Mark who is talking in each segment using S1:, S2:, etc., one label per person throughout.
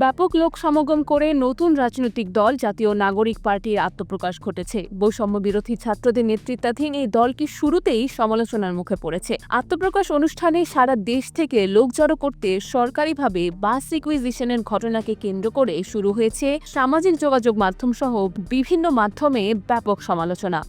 S1: ব্যাপক লোক সমাগম করে নতুন রাজনৈতিক দল, জাতীয় নাগরিক পার্টির আত্মপ্রকাশ ঘটেছে। বৈষম্য বিরোধী ছাত্রদের নেতৃত্বাধীন এই দলটি শুরুতেই সমালোচনার মুখে পড়েছে। আত্মপ্রকাশ অনুষ্ঠানে সারা দেশ থেকে লোক জড়ো করতে সরকারিভাবে বাস রিকুইজিশনের ঘটনাকে কেন্দ্র করে শুরু হয়েছে সামাজিক যোগাযোগ মাধ্যম সহ বিভিন্ন মাধ্যমে ব্যাপক সমালোচনা।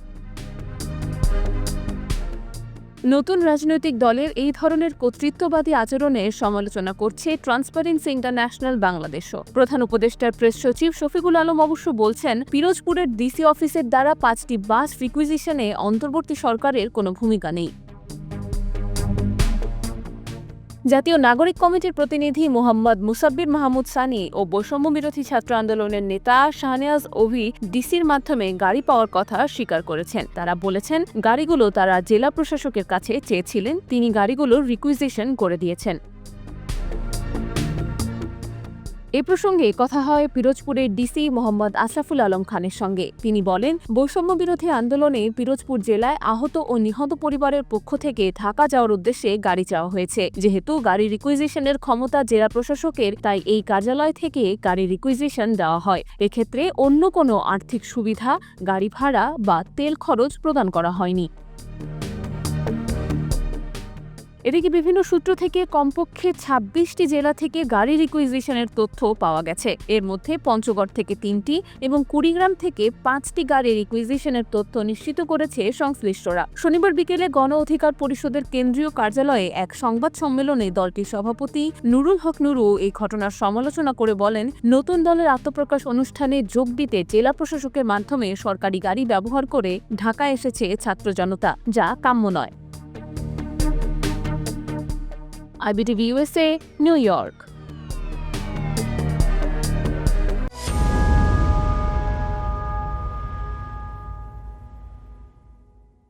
S1: নতুন রাজনৈতিক দলের এই ধরনের কর্তৃত্ববাদী আচরণের সমালোচনা করছে ট্রান্সপারেন্সি ইন্টারন্যাশনাল বাংলাদেশও। প্রধান উপদেষ্টার প্রেস সচিব শফিকুল আলম অবশ্য বলছেন, পিরোজপুরের ডিসি অফিসের দ্বারা পাঁচটি বাস রিকুইজিশনে অন্তর্বর্তী সরকারের কোনো ভূমিকা নেই। জাতীয় নাগরিক কমিটির প্রতিনিধি মোহাম্মদ মুসাব্বির মাহমুদ সানি ও বৈষম্য বিরোধী ছাত্র আন্দোলনের নেতা শাহনেয়াজ ওভি ডিসির মাধ্যমে গাড়ি পাওয়ার কথা স্বীকার করেছেন। তারা বলেছেন, গাড়িগুলো তারা জেলা প্রশাসকের কাছে চেয়েছিলেন, তিনি গাড়িগুলোর রিকুইজিশন করে দিয়েছেন। এ প্রসঙ্গে কথা হয় পিরোজপুরের ডিসি মোহাম্মদ আশরাফুল আলম খানের সঙ্গে। তিনি বলেন, বৈষম্য বিরোধী আন্দোলনে পিরোজপুর জেলায় আহত ও নিহত পরিবারের পক্ষ থেকে ঢাকা যাওয়ার উদ্দেশ্যে গাড়ি চাওয়া হয়েছে। যেহেতু গাড়ি রিকুইজিশনের ক্ষমতা জেলা প্রশাসকের, তাই এই কার্যালয় থেকে গাড়ি রিকুইজিশন দেওয়া হয়। এক্ষেত্রে অন্য কোনো আর্থিক সুবিধা, গাড়ি ভাড়া বা তেল খরচ প্রদান করা হয়নি। এদিকে বিভিন্ন সূত্র থেকে কমপক্ষে ছাব্বিশটি জেলা থেকে গাড়ি রিকুইজিশনের তথ্য পাওয়া গেছে। এর মধ্যে পঞ্চগড় থেকে তিনটি এবং কুড়িগ্রাম থেকে পাঁচটি গাড়ি রিকুইজিশনের তথ্য নিশ্চিত করেছে সংশ্লিষ্টরা। শনিবার বিকেলে গণ অধিকার পরিষদের কেন্দ্রীয় কার্যালয়ে এক সংবাদ সম্মেলনে দলটির সভাপতি নুরুল হক নুরু এই ঘটনার সমালোচনা করে বলেন, নতুন দলের আত্মপ্রকাশ অনুষ্ঠানে যোগ দিতে জেলা প্রশাসকের মাধ্যমে সরকারি গাড়ি ব্যবহার করে ঢাকা এসেছে ছাত্র জনতা, যা কাম্য নয়। IBTV USA, New York.